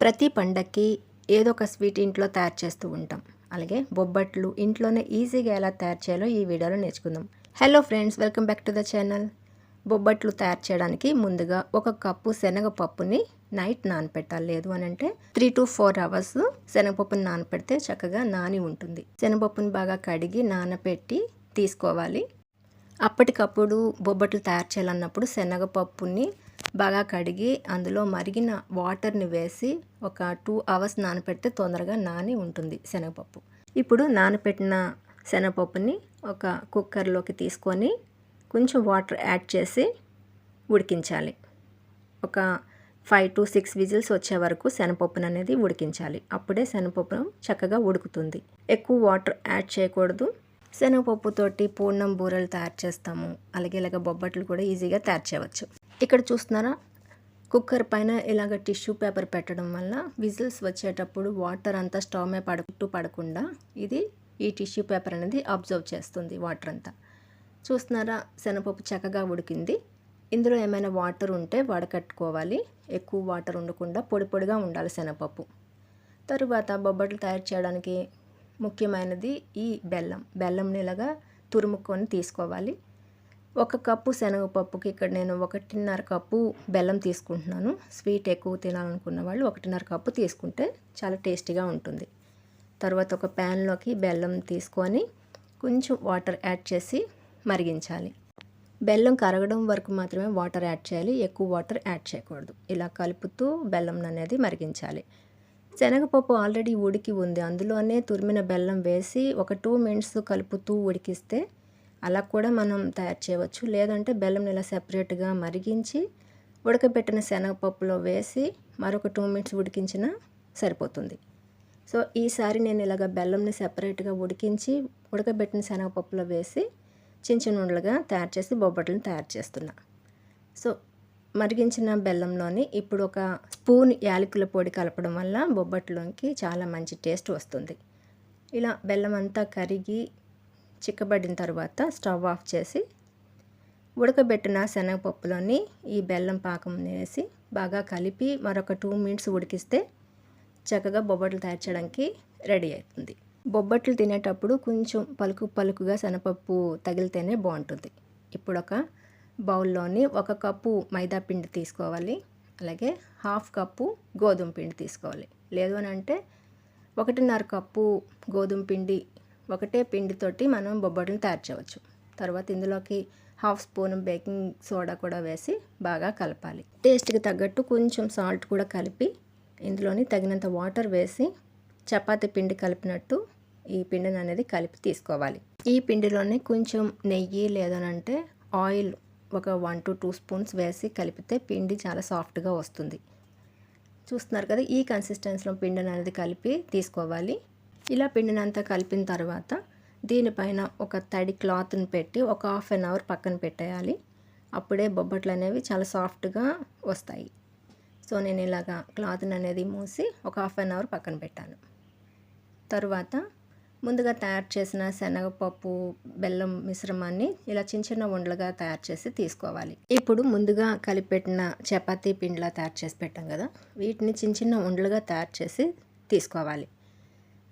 ప్రతి పండక్కి ఏదో ఒక స్వీట్ ఇంట్లో తయారు చేస్తూ ఉంటాం. అలాగే బొబ్బట్లు ఇంట్లోనే ఈజీగా ఎలా తయారు చేయాలో ఈ వీడియోలో నేర్చుకుందాం. Hello friends welcome back to the channel బొబ్బట్లు తయారు చేయడానికి ముందుగా ఒక కప్పు శనగపప్పుని నైట్ నానపెట్టాలి. లేదు అని అంటే త్రీ టు ఫోర్ అవర్స్ శనగపప్పుని నానపెడితే చక్కగా నాని ఉంటుంది. శనగపప్పుని బాగా కడిగి నానపెట్టి తీసుకోవాలి. అప్పటికప్పుడు బొబ్బట్లు తయారు చేయాలన్నప్పుడు శనగపప్పుని బాగా కడిగి అందులో మరిగిన వాటర్ని వేసి ఒక టూ అవర్స్ నానపెడితే తొందరగా నాని ఉంటుంది శనగపప్పు. ఇప్పుడు నానపెట్టిన శనగపప్పుని ఒక కుక్కర్లోకి తీసుకొని కొంచెం వాటర్ యాడ్ చేసి ఉడికించాలి. ఒక ఫైవ్ టు సిక్స్ విజిల్స్ వచ్చే వరకు శనగపప్పును అనేది ఉడికించాలి. అప్పుడే శనగపప్పు చక్కగా ఉడుకుతుంది. ఎక్కువ వాటర్ యాడ్ చేయకూడదు. శనగపప్పుతోటి పూర్ణం బూరెలు తయారు చేస్తాము. అలాగే ఇలాగ బొబ్బట్లు కూడా ఈజీగా తయారు చేయవచ్చు. ఇక్కడ చూస్తున్నారా? కుక్కర్ పైన ఇలాగ టిష్యూ పేపర్ పెట్టడం వల్ల విజిల్స్ వచ్చేటప్పుడు వాటర్ అంతా స్టవ్ మీద పడుకుంటూ పడకుండా ఇది ఈ టిష్యూ పేపర్ అనేది అబ్జర్వ్ చేస్తుంది వాటర్ అంతా. చూస్తున్నారా? శనగపప్పు చక్కగా ఉడికింది. ఇందులో ఏమైనా వాటర్ ఉంటే వడకట్టుకోవాలి. ఎక్కువ వాటర్ ఉండకుండా పొడి పొడిగా ఉండాలి శనగపప్పు. తరువాత బొబ్బట్లు తయారు చేయడానికి ముఖ్యమైనది ఈ బెల్లం. బెల్లం ఇలాగా తురుముకొని తీసుకోవాలి. ఒక కప్పు శనగపప్పుకి ఇక్కడ నేను ఒకటిన్నర కప్పు బెల్లం తీసుకుంటున్నాను. స్వీట్ ఎక్కువ తినాలనుకున్న వాళ్ళు ఒకటిన్నర కప్పు తీసుకుంటే చాలా టేస్టీగా ఉంటుంది. తర్వాత ఒక ప్యాన్లోకి బెల్లం తీసుకొని కొంచెం వాటర్ యాడ్ చేసి మరిగించాలి. బెల్లం కరగడం వరకు మాత్రమే వాటర్ యాడ్ చేయాలి. ఎక్కువ వాటర్ యాడ్ చేయకూడదు. ఇలా కలుపుతూ బెల్లం అనేది మరిగించాలి. శనగపప్పు ఆల్రెడీ ఉడికి ఉంది. అందులోనే తురిమిన బెల్లం వేసి ఒక టూ మినిట్స్ కలుపుతూ ఉడికిస్తే అలా కూడా మనం తయారు చేయవచ్చు. లేదంటే బెల్లం ఇలా సెపరేట్గా మరిగించి ఉడకబెట్టిన శనగపప్పులో వేసి మరొక టూ మినిట్స్ ఉడికించిన సరిపోతుంది. సో ఈసారి నేను ఇలాగ బెల్లంని సెపరేట్గా ఉడికించి ఉడకబెట్టిన శనగపప్పులో వేసి చిన్న చిన్న ఉండలుగా తయారు చేసి బొబ్బట్లను తయారు చేస్తున్నా. సో మరిగించిన బెల్లంలోని ఇప్పుడు ఒక స్పూన్ యాలకుల పొడి కలపడం వల్ల బొబ్బట్లోకి చాలా మంచి టేస్ట్ వస్తుంది. ఇలా బెల్లం అంతా కరిగి చిక్కబడిన తర్వాత స్టవ్ ఆఫ్ చేసి ఉడకబెట్టిన శనగపప్పులోని ఈ బెల్లం పాకం వేసి బాగా కలిపి మరొక టూ మినిట్స్ ఉడికిస్తే చక్కగా బొబ్బట్లు తయారు చేయడానికి రెడీ అవుతుంది. బొబ్బట్లు తినేటప్పుడు కొంచెం పలుకు పలుకుగా శనగపప్పు తగిలితేనే బాగుంటుంది. ఇప్పుడు ఒక బౌల్లోని ఒక కప్పు మైదా పిండి తీసుకోవాలి. అలాగే హాఫ్ కప్పు గోధుమ పిండి తీసుకోవాలి. లేదు అని అంటే ఒకటిన్నర కప్పు గోధుమ పిండి ఒకటే పిండితోటి మనం బొబ్బట్లను తయారు చేయవచ్చు. తర్వాత ఇందులోకి హాఫ్ స్పూన్ బేకింగ్ సోడా కూడా వేసి బాగా కలపాలి. టేస్ట్కి తగ్గట్టు కొంచెం సాల్ట్ కూడా కలిపి ఇందులోని తగినంత వాటర్ వేసి చపాతి పిండి కలిపినట్టు ఈ పిండిని అనేది కలిపి తీసుకోవాలి. ఈ పిండిలోనే కొంచెం నెయ్యి లేదనంటే ఆయిల్ ఒక వన్ టు టూ స్పూన్స్ వేసి కలిపితే పిండి చాలా సాఫ్ట్గా వస్తుంది. చూస్తున్నారు కదా ఈ కన్సిస్టెన్సీలో పిండిని అనేది కలిపి తీసుకోవాలి. ఇలా పిండినంతా కలిపిన తర్వాత దీనిపైన ఒక తడి క్లాత్ని పెట్టి ఒక హాఫ్ అన్ అవర్ పక్కన పెట్టేయాలి. అప్పుడే బొబ్బట్లు అనేవి చాలా సాఫ్ట్గా వస్తాయి. సో నేను ఇలాగా క్లాత్ని అనేది మూసి ఒక హాఫ్ అన్ అవర్ పక్కన పెట్టాను. తరువాత ముందుగా తయారు చేసిన శనగపప్పు బెల్లం మిశ్రమాన్ని ఇలా చిన్న చిన్న ఉండలుగా తయారు చేసి తీసుకోవాలి. ఇప్పుడు ముందుగా కలిపెట్టిన చపాతీ పిండిలా తయారు చేసి పెట్టాం కదా వీటిని చిన్న చిన్న ఉండలుగా తయారు చేసి తీసుకోవాలి.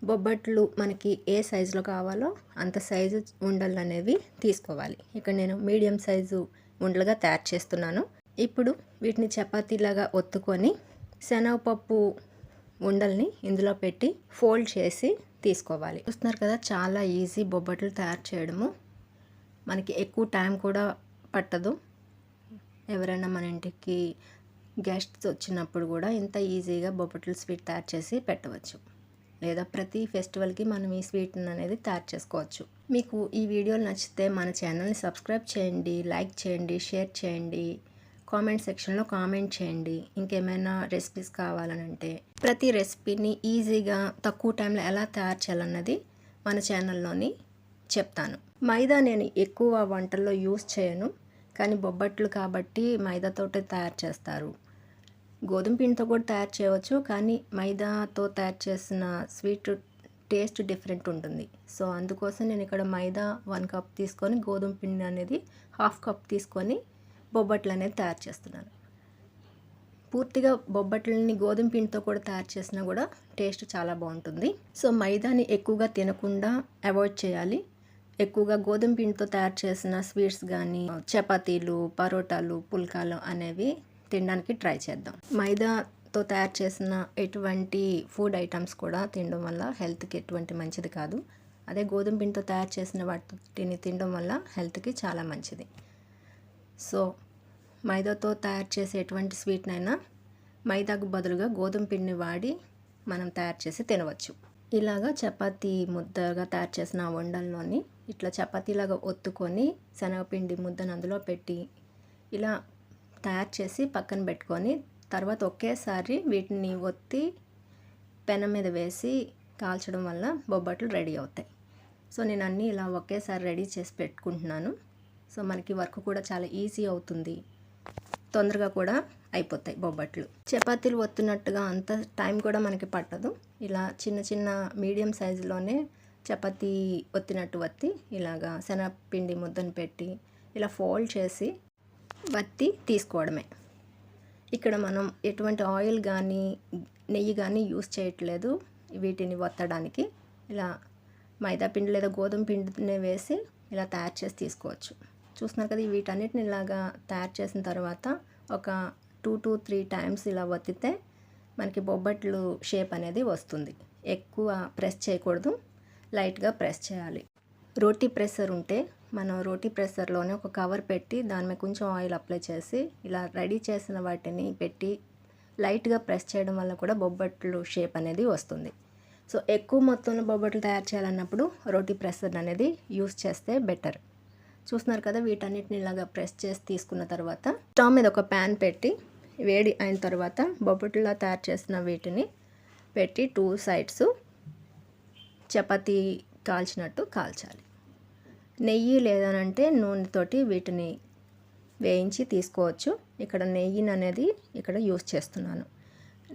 బొబ్బట్లు మనకి ఏ సైజులో కావాలో అంత సైజు ఉండలు అనేవి తీసుకోవాలి. ఇక్కడ నేను మీడియం సైజు ఉండలుగా తయారు చేస్తున్నాను. ఇప్పుడు వీటిని చపాతీలాగా ఒత్తుకొని శనగపప్పు ఉండల్ని ఇందులో పెట్టి ఫోల్డ్ చేసి తీసుకోవాలి. చూస్తున్నారు కదా చాలా ఈజీ బొబ్బట్లు తయారు చేయడము. మనకి ఎక్కువ టైం కూడా పట్టదు. ఎవరైనా మన ఇంటికి గెస్ట్స్ వచ్చినప్పుడు కూడా ఇంత ఈజీగా బొబ్బట్లు స్వీట్ తయారు చేసి పెట్టవచ్చు. లేదా ప్రతి ఫెస్టివల్కి మనం ఈ స్వీట్ని అనేది తయారు చేసుకోవచ్చు. మీకు ఈ వీడియోలు నచ్చితే మన ఛానల్ని సబ్స్క్రైబ్ చేయండి లైక్ చేయండి షేర్ చేయండి కామెంట్ సెక్షన్లో కామెంట్ చేయండి. ఇంకేమైనా రెసిపీస్ కావాలనంటే ప్రతి రెసిపీని ఈజీగా తక్కువ టైంలో ఎలా తయారు చేయాలన్నది మన ఛానల్లోని చెప్తాను. మైదా నేను ఎక్కువ వంటల్లో యూస్ చేయను. కానీ బొబ్బట్లు కాబట్టి మైదాతోటే తయారు చేస్తారు. గోధుమ పిండితో కూడా తయారు చేయవచ్చు కానీ మైదాతో తయారు చేసిన స్వీట్ టేస్ట్ డిఫరెంట్ ఉంటుంది. సో అందుకోసం నేను ఇక్కడ మైదా వన్ కప్ తీసుకొని గోధుమ పిండి అనేది హాఫ్ కప్ తీసుకొని బొబ్బట్లు అనేది తయారు చేస్తున్నాను. పూర్తిగా బొబ్బట్లని గోధుమ పిండితో కూడా తయారు చేసినా కూడా టేస్ట్ చాలా బాగుంటుంది. సో మైదాని ఎక్కువగా తినకుండా అవాయిడ్ చేయాలి. ఎక్కువగా గోధుమ పిండితో తయారు చేసిన స్వీట్స్ కానీ చపాతీలు పరోటాలు పుల్కాలు అనేవి తినడానికి ట్రై చేద్దాం. మైదాతో తయారు చేసిన ఎటువంటి ఫుడ్ ఐటమ్స్ కూడా తినడం వల్ల హెల్త్కి ఎటువంటి మంచిది కాదు. అదే గోధుమ పిండితో తయారు చేసిన వాటిని తినడం వల్ల హెల్త్కి చాలా మంచిది. సో మైదాతో తయారు చేసే ఎటువంటి స్వీట్నైనా మైదాకు బదులుగా గోధుమ పిండిని వాడి మనం తయారు చేసి తినవచ్చు. ఇలాగా చపాతీ ముద్దగా తయారు చేసిన వండల్లోని ఇట్లా చపాతీలాగా ఒత్తుకొని శనగపిండి ముద్దను అందులో పెట్టి ఇలా తయారు చేసి పక్కన పెట్టుకొని తర్వాత ఒకేసారి వీటిని ఒత్తి పెనం మీద వేసి కాల్చడం వల్ల బొబ్బట్లు రెడీ అవుతాయి. సో నేను అన్నీ ఇలా ఒకేసారి రెడీ చేసి పెట్టుకుంటున్నాను. సో మనకి వర్క్ కూడా చాలా ఈజీ అవుతుంది. తొందరగా కూడా అయిపోతాయి బొబ్బట్లు. చపాతీలు ఒత్తున్నట్టుగా అంత టైం కూడా మనకి పట్టదు. ఇలా చిన్న చిన్న మీడియం సైజులోనే చపాతీ ఒత్తినట్టు వత్తి ఇలాగా శనగపిండి ముద్దను పెట్టి ఇలా ఫోల్డ్ చేసి వత్తి తీసుకోవడమే. ఇక్కడ మనం ఎటువంటి ఆయిల్ కానీ నెయ్యి కానీ యూస్ చేయట్లేదు వీటిని వత్తడానికి. ఇలా మైదా పిండి లేదా గోధుమ పిండిని వేసి ఇలా తయారు చేసి తీసుకోవచ్చు. చూస్తున్నారు కదా వీటన్నిటిని ఇలాగా తయారు చేసిన తర్వాత ఒక టూ టు త్రీ టైమ్స్ ఇలా వత్తితే మనకి బొబ్బట్లు షేప్ అనేది వస్తుంది. ఎక్కువ ప్రెస్ చేయకూడదు. లైట్గా ప్రెస్ చేయాలి. రోటీ ప్రెషర్ ఉంటే మనం రోటీ ప్రెసర్లోనే ఒక కవర్ పెట్టి దాని మీద కొంచెం ఆయిల్ అప్లై చేసి ఇలా రెడీ చేసిన వాటిని పెట్టి లైట్గా ప్రెస్ చేయడం వల్ల కూడా బొబ్బట్లు షేప్ అనేది వస్తుంది. సో ఎక్కువ మొత్తంలో బొబ్బట్లు తయారు చేయాలన్నప్పుడు రోటీ ప్రెసర్ అనేది యూస్ చేస్తే బెటర్. చూస్తున్నారు కదా వీటన్నిటిని ఇలాగా ప్రెస్ చేసి తీసుకున్న తర్వాత స్టవ్ మీద ఒక ప్యాన్ పెట్టి వేడి అయిన తర్వాత బొబ్బట్లా తయారు చేసిన వీటిని పెట్టి టూ సైడ్స్ చపాతీ కాల్చినట్టు కాల్చాలి. నెయ్యి లేదనంటే నూనెతోటి వీటిని వేయించి తీసుకోవచ్చు. ఇక్కడ నెయ్యిని అనేది ఇక్కడ యూస్ చేస్తున్నాను.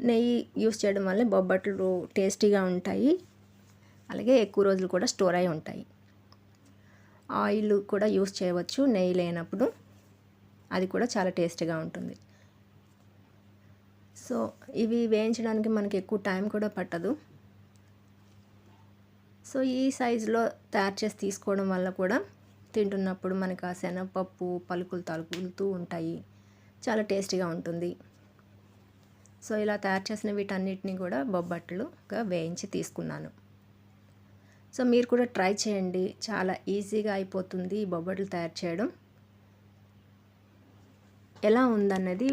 నెయ్యి యూస్ చేయడం వల్ల బొబ్బట్లు టేస్టీగా ఉంటాయి. అలాగే ఎక్కువ రోజులు కూడా స్టోర్ అయి ఉంటాయి. ఆయిల్ కూడా యూస్ చేయవచ్చు నెయ్యి లేనప్పుడు. అది కూడా చాలా టేస్టీగా ఉంటుంది. సో ఇవి వేయించడానికి మనకి ఎక్కువ టైం కూడా పట్టదు. సో ఈ సైజులో తయారు చేసి తీసుకోవడం వల్ల కూడా తింటున్నప్పుడు మనకు ఆ శనగపప్పు పలుకులు తలుపులుతూ ఉంటాయి. చాలా టేస్టీగా ఉంటుంది. సో ఇలా తయారు చేసిన వీటన్నిటిని కూడా బొబ్బట్లుగా వేయించి తీసుకున్నాను. సో మీరు కూడా ట్రై చేయండి. చాలా ఈజీగా అయిపోతుంది ఈ బొబ్బట్లు తయారు చేయడం. ఎలా ఉందన్నది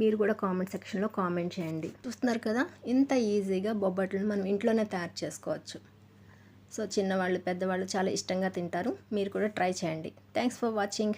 మీరు కూడా కామెంట్ సెక్షన్లో కామెంట్ చేయండి. చూస్తున్నారు కదా ఇంత ఈజీగా బొబ్బట్లను మనం ఇంట్లోనే తయారు చేసుకోవచ్చు. సో చిన్నవాళ్ళు పెద్దవాళ్ళు చాలా ఇష్టంగా తింటారు. మీరు కూడా ట్రై చేయండి. Thanks for watching